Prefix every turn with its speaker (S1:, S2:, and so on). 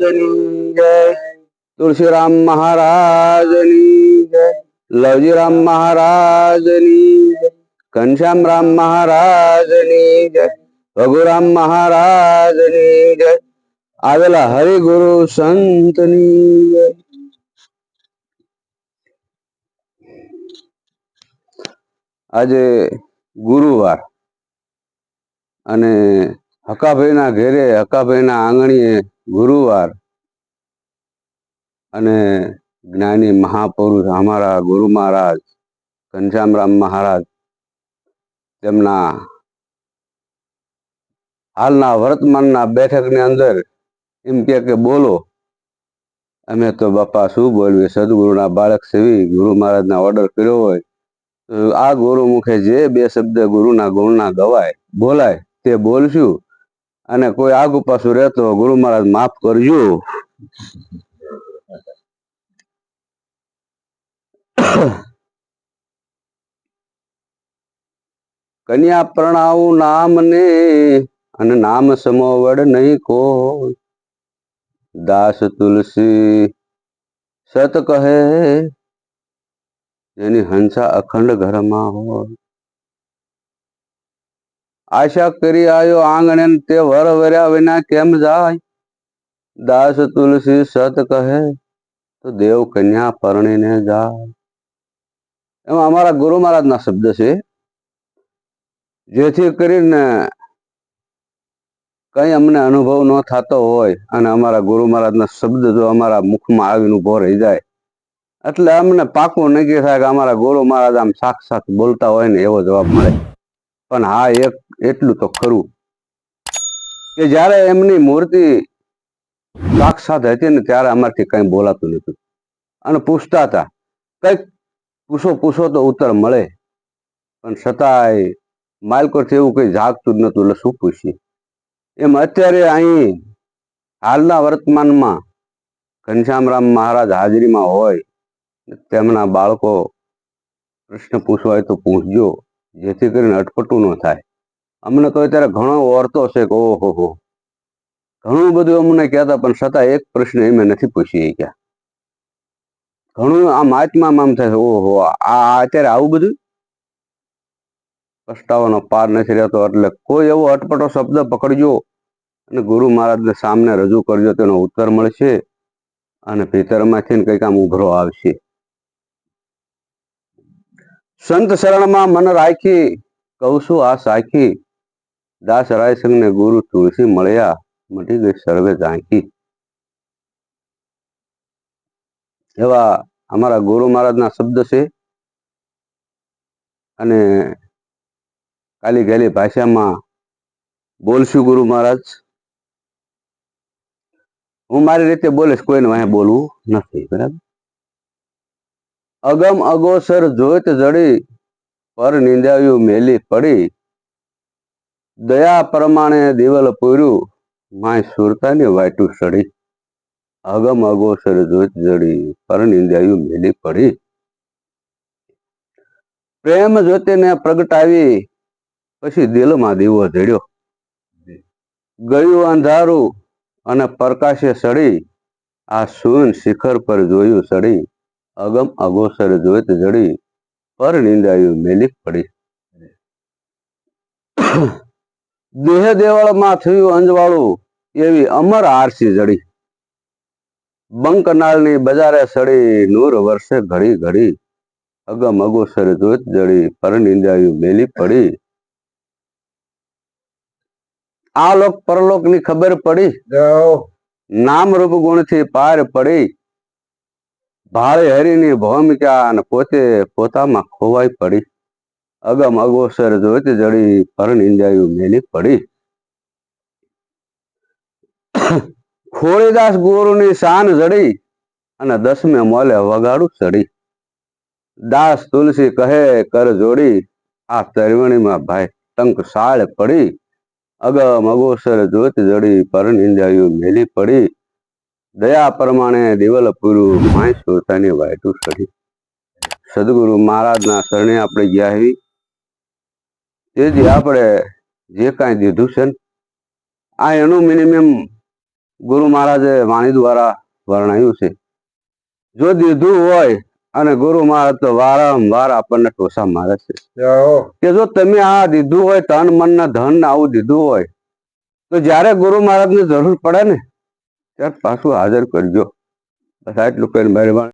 S1: મહારાજની જય. તુલસીરામ મહારાજની જય. લવજીરામ મહારાજની જય. ઘનશ્યામ રામ મહારાજની જય. રઘુરામ મહારાજની જય. આવેલા હરિગુરુ સંતની જય. આજે ગુરુવાર અને હકાભાઈના ઘેરે હકાભાઈના આંગણીએ ગુરુવાર અને જ્ઞાની મહાપુરુષ અમારા ગુરુ મહારાજ ઘનશ્યામરામ મહારાજ તેમના હાલના વર્તમાનના બેઠકની અંદર એમ કે બોલો, અમે તો બાપા શું બોલવી સદગુરુના બાળક સેવી ગુરુ મહારાજના ઓર્ડર કર્યો હોય તો આ ગુરુ મુખે જે બે શબ્દ ગુરુના ગુણના ગવાય, બોલાય તે બોલશું. અને કોઈ આગુ પાછું રહેતો ગુરુ મહારાજ માફ કરજો. કન્યા પ્રણાવું નામને અને નામ સમોવડ નહીં કોઈ. દાસ તુલસી સત કહે, જેની હંસા અખંડ ઘરમાં હોય. આશા કરી આયો આંગણે તે વર વર્યા વિના કેમ જાય? દાસ તુલસી સત કહે, તો દેવ કન્યા પરણીને જાય. એમાં અમારા ગુરુ મહારાજના શબ્દ છે, જેથી કરીને કઈ અમને અનુભવ ન થતો હોય અને અમારા ગુરુ મહારાજના શબ્દ જો અમારા મુખમાં આવીને ઊભો રહી જાય, એટલે અમને પાકું નક્કી થાય કે અમારા ગુરુ મહારાજ આમ સાક્ષાત બોલતા હોય ને એવો જવાબ મળે. પણ હા, એક, એટલું તો ખરું. કે જ્યારે એમની મૂર્તિ સાક્ષાત હતી ને ત્યારે અમારથી કઈ બોલાતું નતું અને પૂછતા હતા કંઈક પૂછો પૂછો તો ઉત્તર મળે. પણ છતાંય માલકોથી એવું કઈ જાગતું જ નતું એટલે શું પૂછીએ? એમ અત્યારે અહીં, હાલના વર્તમાનમાં ઘનશ્યામરામ મહારાજ હાજરીમાં હોય, તેમના બાળકો પ્રશ્ન હોય તો પૂછજો. જેથી કરીને અટપટું ન થાય. અમને તો અત્યારે ઘણો વર્તો છે કે ઓહો હો. ઘણું બધું અમને કહેતા, પણ છતાં એક પ્રશ્ન એમે નથી પૂછી ગયા ઘણું આમ આત્મામાં આમ થાય ઓહો, આ અત્યારે આવું બધું? પસ્તાવાનો પાર નથી રહેતો, એટલે કોઈ એવો અટપટો શબ્દ પકડજો અને ગુરુ મહારાજને સામને રજૂ કરજો, તેનો ઉત્તર મળશે અને ભીતરમાંથી કંઈક આમ ઉભરો આવશે. સંત શરણમાં મન રાખી કહું છું, આ સાખી દાસ રાયસંગ ને ગુરુ તુલસી મળ્યા, મટી ગઈ સર્વે ઝાંખી એવા અમારા ગુરુ મહારાજના શબ્દ છે. અને કાલી ગયેલી ભાષામાં બોલશું ગુરુ મહારાજ. હું મારી રીતે બોલીશ, કોઈને વાંહે બોલવું નથી, બરાબર? અગમ અગોસર જોત જડી પર નિંદાયું મેલી પડી. દયા પ્રમાણે દિવલ પૂર્યું. માય સુરતાની વાટું સડી. અગમ અગોસર જોત જડી પર નિંદાયું મેલી પડી. પ્રેમ જ્યોતિને પ્રગટાવી પછી દિલમાં દીવો જડ્યો ગયું અંધારું અને પ્રકાશે સડી. આ સૂન શિખર પર જોયું સડી. અગમ અગોસર જોત જડી પર નિંદાયું મેલી પડી. દેહ દેવળમાં થયું અંજવાળું એવી અમર આરસી જડી. બંકનાળની બજારે સડી નૂર વર્ષે ઘડી ઘડી અગમ અગોસર જોત જડી પર નિંદાયું મેલી પડી. આ લોક પરલોકની ખબર પડી. નામ રૂપ ગુણથી પાર પડી. ભાળે હેરીની ભૂમિકા અને પોતે પોતામાં ખોવાઈ પડી. અગમ અગોસર જોત જડી પર નિંદાયું મેલી પડી. ખોળીદાસ ગુરુની શાન જડી અને દસમે મોલે વગાડું ચડી દાસ તુલસી કહે, કર જોડી, આ તરવણીમાં ભાઈ ટંક સાળ પડી. અગમ અગોસર જોત જડી પર નિંદાયું મેલી પડી. દયા પ્રમાણે દિવલ પૂરું માય શ્રોતાની વાયટું સડી સદગુરુ મહારાજના શરણે આપણે ગયા હવી તેથી આપણે જે કાંઈ દીધું છે ને આ એનું મિનિમમ ગુરુ મહારાજે વાણી દ્વારા વર્ણાયું છે. જો દીધું હોય અને ગુરુ મહારાજ તો વારંવાર આપણને ટોસા મારે છે. કે જો તમે આ દીધું હોય તન મન ને ધન આવું દીધું હોય તો જ્યારે ગુરુ મહારાજની જરૂર પડે ને ત્યારે પાછું હાજર કરજો. બસ આટલું કહીને